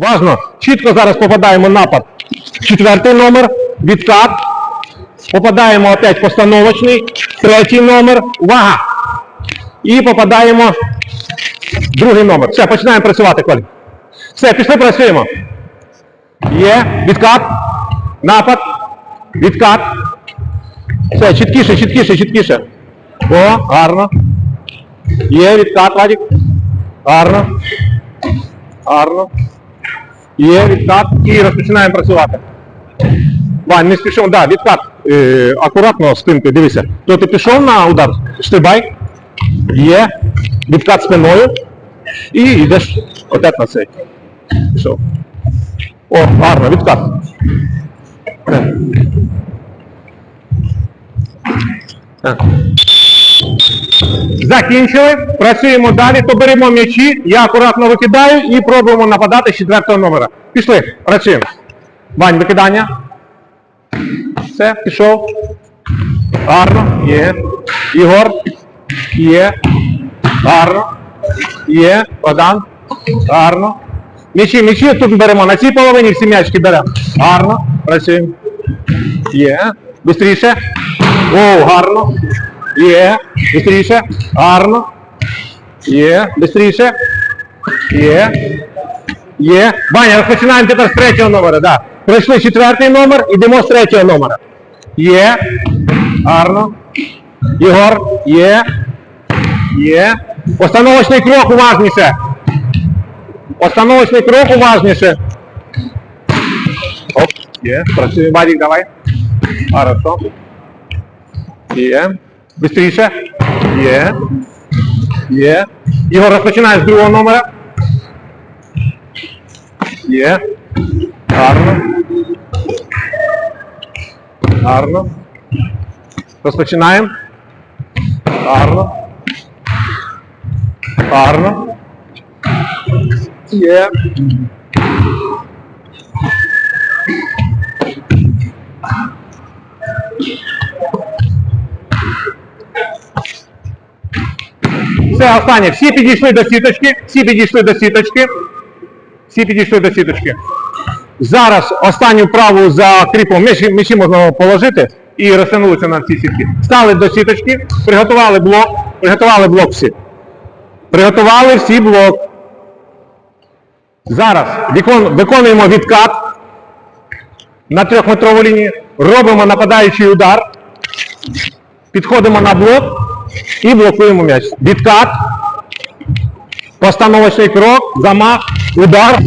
Важно, чітко зараз попадаємо напад. Четвертий номер, відкат. Попадаємо опять постановочний, третій номер, увага. І попадаємо другий номер. Все, починаємо працювати, Коль. Все, пішли працюємо. Є, відкат, напад, відкат. Все, чіткіше, чіткіше, чіткіше. О, гарно. Є, відкат, Вадик. Гарно. Гарно. Є, відкат. І розпочинаємо працювати. Вань, не спішимо, да, відкат. Е, акуратно спинкою, дивися. То ти пішов на удар, стрибай. Є. Відкат спиною. І йдеш отак на цей. Пішов. О, гарно, відкат. Е. Закінчили. Працюємо далі, то беремо м'ячі, я акуратно викидаю і пробуємо нападати з четвертого номера. Пішли, працюємо. Вань, викидання. Все, пішов. Гарно, є. Ігор. Є. Гарно. Є. Богдан. Гарно. М'ячі, м'ячі тут беремо. На цій половині всі м'ячки беремо. Гарно. Працюємо. Є. Бистріше. О, гарно. Є. Бистріше. Гарно. Є. Бистріше. Є. Є. Ваня, розпочинаємо тепер з третього номера. Да. Пройшли четвертий номер, ідемо з третього номера. Є. Гарно. Ігор. Є. Є. Постановочний крок уважніше. Постановочний крок уважніше. Оп, є. Працює. Вадик, давай. Хорошо. Є. Быстріше. Є. Є. Ігор, розпочинає з другого номера. Є. Гарно. Гарно. Розпочинаємо. Гарно. Гарно. Є. Все, останнє. Всі підійшли до сіточки. Всі підійшли до сіточки. Всі підійшли до сіточки. Зараз останню вправу за кріпом м'ячі, можна положити і розтягнулися на ці сітки. Стали до сіточки, приготували блок, приготували блок всі. Приготували всі блок. Зараз викон- виконуємо відкат на трьохметрову лінію, робимо нападаючий удар, підходимо на блок і блокуємо м'яч. Відкат, постановочний крок, замах, удар,